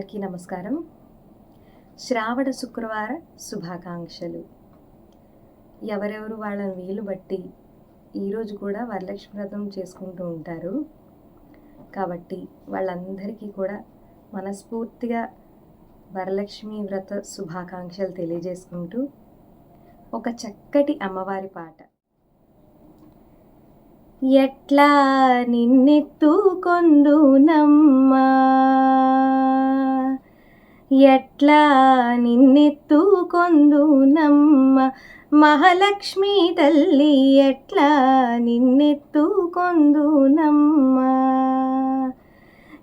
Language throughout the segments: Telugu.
నమస్కారం. శ్రావణ శుక్రవార శుభాకాంక్షలు. ఎవరెవరు వాళ్ళ వీలు బట్టి ఈరోజు కూడా వరలక్ష్మి వ్రతం చేసుకుంటూ ఉంటారు. కాబట్టి వాళ్ళందరికీ కూడా మనస్ఫూర్తిగా వరలక్ష్మి వ్రత శుభాకాంక్షలు తెలియజేసుకుంటూ ఒక చక్కటి అమ్మవారి పాట. ఎట్లా నిన్నెత్తుకొందునమ్మా? ఎట్లా నిన్నెత్తుకొందునమ్మ? మహాలక్ష్మి తల్లి ఎట్లా నిన్నెత్తుకొందునమ్మ?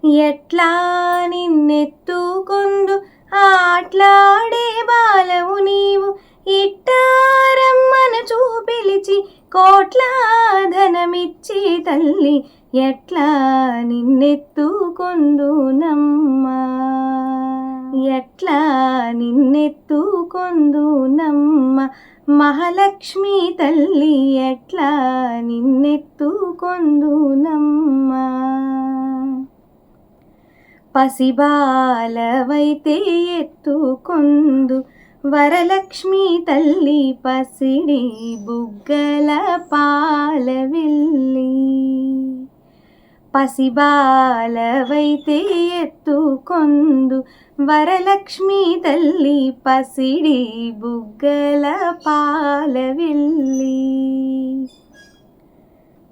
ఎట్లా నిన్నెత్తుకొందు? ఆట్లాడే బాలవు నీవు. ఇట్టారమ్మను చూపిలిచి కోట్ల ధనమిచ్చి తల్లి. ఎట్లా నిన్నెత్తుకొందునమ్మ? ఎట్లా నిన్నెత్తుకొందునమ్మ? మహాలక్ష్మి తల్లి ఎట్లా నిన్నెత్తుకొందునమ్మ? పసిబాలవైతే ఎత్తుకొందు వరలక్ష్మి తల్లి పసిడి బుగ్గల పాలవిల్లి. పసిబాలవైతే ఎత్తుకొందు వరలక్ష్మి తల్లి పసిడి బుగ్గల పాలవిల్లి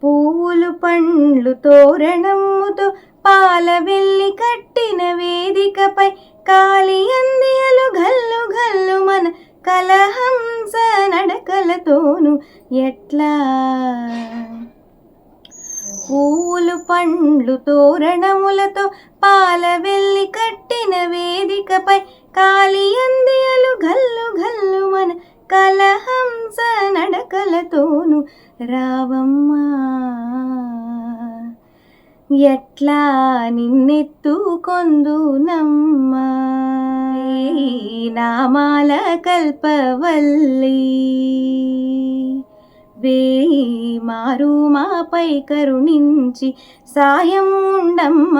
పూలు పండ్లు తోరణముతో పాల వెళ్ళి కట్టిన వేదికపై కాలి అందియలు గల్లు గల్లు మన కలహంస నడకలతోను ఎట్లా? పూలు పండ్లు తోరణములతో పాల వెళ్ళి కట్టిన వేదికపై కాలి అందియలు గల్లు గల్లు మన కలహంస నడకలతోను. రావమ్మా ఎట్లా నిన్నెత్తుకొందునమ్మా? ఈ నామాల కల్పవల్లీ. నువ్వే మారు మాపై కరుణించి సాయం ఉండమ్మ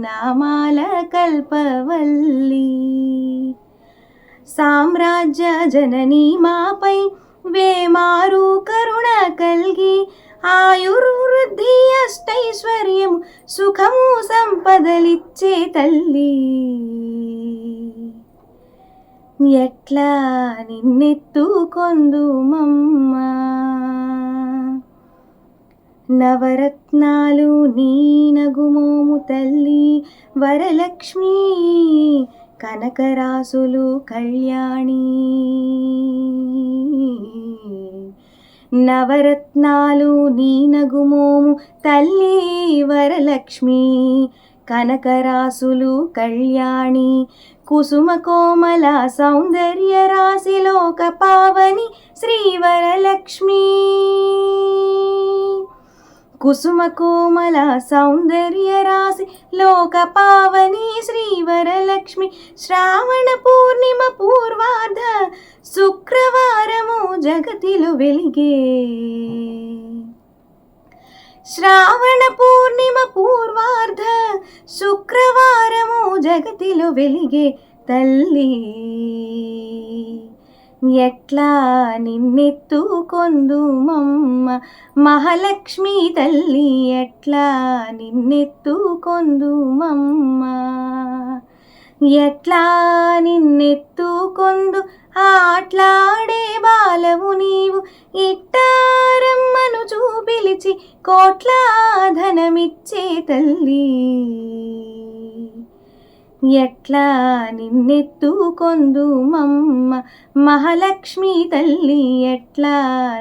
నామాల కల్పవల్లి. సామ్రాజ్య జననీ మాపై వేమారు కరుణ కల్గి ఆయుర్వృద్ధి అష్టైశ్వర్యము సుఖము సంపదలిచ్చే తల్లి. ఎట్లా నిన్నెత్తుకొందుమమ్మా? నవరత్నాలు నీ నగుమోము తల్లి వరలక్ష్మి కనకరాసులు కళ్యాణి. నవరత్నాలు నీ నగుమోము తల్లి వరలక్ష్మి కనకరాసులు కళ్యాణి కుసుమ కోమల సౌందర్య రాశిలోక పావని శ్రీవరలక్ష్మి. కుసుమ కోమల సౌందర్య రాశి లోక పావని శ్రీవరలక్ష్మి. శ్రావణ పూర్ణిమ పూర్వార్ధ శుక్రవారము జగతిలో వెలిగే. శ్రావణ పూర్ణిమ పూర్వార్ధ శుక్రవారము జగతిలో వెలిగే తల్లి. ఎట్లా నిన్నెత్తుకొందుమమ్మ మహాలక్ష్మి తల్లి ఎట్లా నిన్నెత్తుకొందుమమ్మ? ఎట్లా నిన్నెత్తుకొందు ఆట్లాడే బాలవు నీవు ఇట్టారమ్మ పెంచి కోట్ల ధనమిచ్చే తల్లి. ఎట్లా నిన్నెత్తుకొందుమమ్మ మహాలక్ష్మి తల్లి. ఎట్లా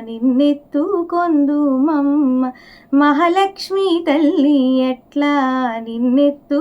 నిన్నెత్తుకొందుమమ్మ మహాలక్ష్మి తల్లి. ఎట్లా నిన్నెత్తుకొందుమమ్మ